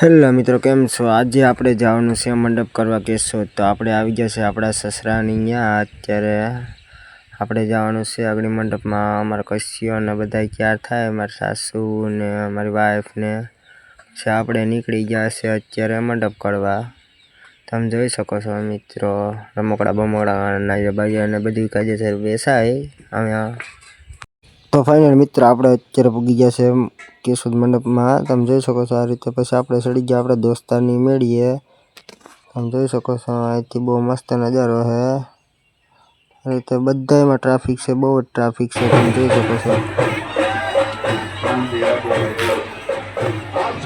hello મિત્રો કેમ છો આજે આપણે જવાનું છે મંડપ કરવા કહેશો તો આપણે આવી ગયા છે આપણા સસરાની અહીંયા અત્યારે આપણે જવાનું છે અગ્નિ મંડપમાં અમારા કશ્યો અને બધા ક્યાં થાય મારી સાસુ ને અમારી વાઈફને પછી આપણે નીકળી ગયા છે અત્યારે મંડપ કરવા તમે જોઈ શકો છો મિત્રો રમકડા બમકડા નાઈ બાજુ અને બધી કાજે બેસાય અમે તો ફાઈનલ મિત્રો આપણે અત્યારે પોગી ગયા છે કેશવ મંડપમાં તમે જોઈ શકો છો આ રીતે પછી આપણે ચડી ગયા આપણા દોસ્તારની મેડીએ તમે જોઈ શકો છો આ રીતે બહુ મસ્તનો દારો છે આ રીતે બધાયમાં ટ્રાફિક છે બહુ ટ્રાફિક છે તમે જોઈ શકો છો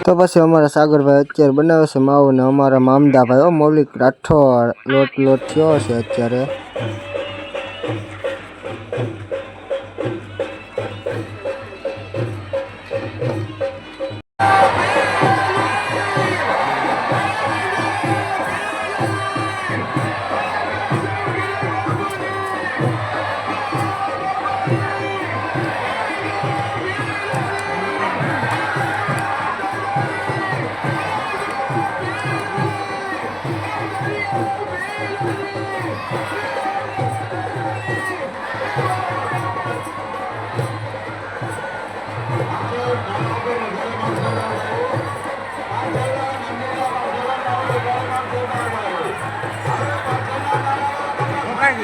તો બસ એમારા સાગરભાઈ અત્યારે બનાવા છે માઉને અમારા મામદાભાઈ ઓ મોલિક રાઠોડ લોટ લોટ થયો છે અત્યારે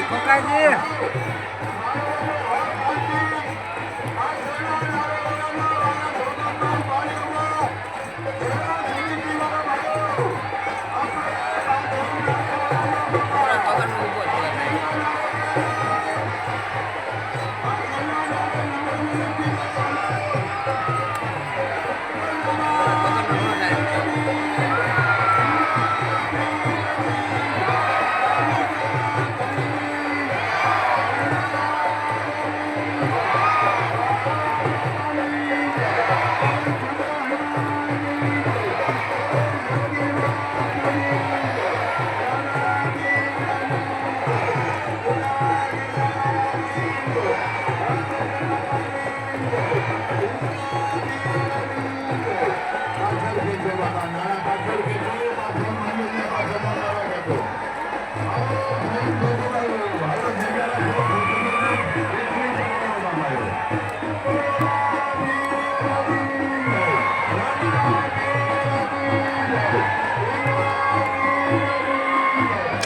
ของใครดี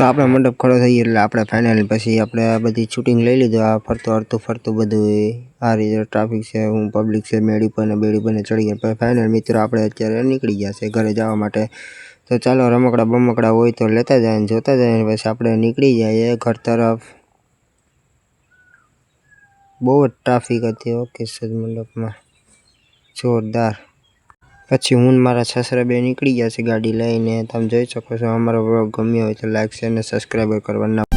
આપણા મંડપ ખરો થઈ એટલે આપણે ફાઈનલ પછી આપણે આ બધી શૂટિંગ લઈ લીધું આ ફરતું અર્તું ફરતું બધું આ રિઝર ટ્રાફિક છે હું પબ્લિક સે મેડી પર ને બેડી પર ચડી ગયા ફાઈનલ મિત્રો આપણે અત્યારે નીકળી ગયા છે ઘરે જવા માટે તો ચાલો રમકડા બમકડા હોય તો લેતા જાય ને જોતા જાય ને બસ આપણે નીકળી જઈએ ઘર તરફ બહુ જ ટ્રાફિક હતી ઓકે સજમ લોક માં જોરદાર પછી હું મારા સસરા બે નીકળી ગયા છે ગાડી લઈને તમે જોઈ શકો છો અમારો વ્લોગ ગમ્યો હોય તો લાઈક શેર અને સબસ્ક્રાઈબર કરવાનું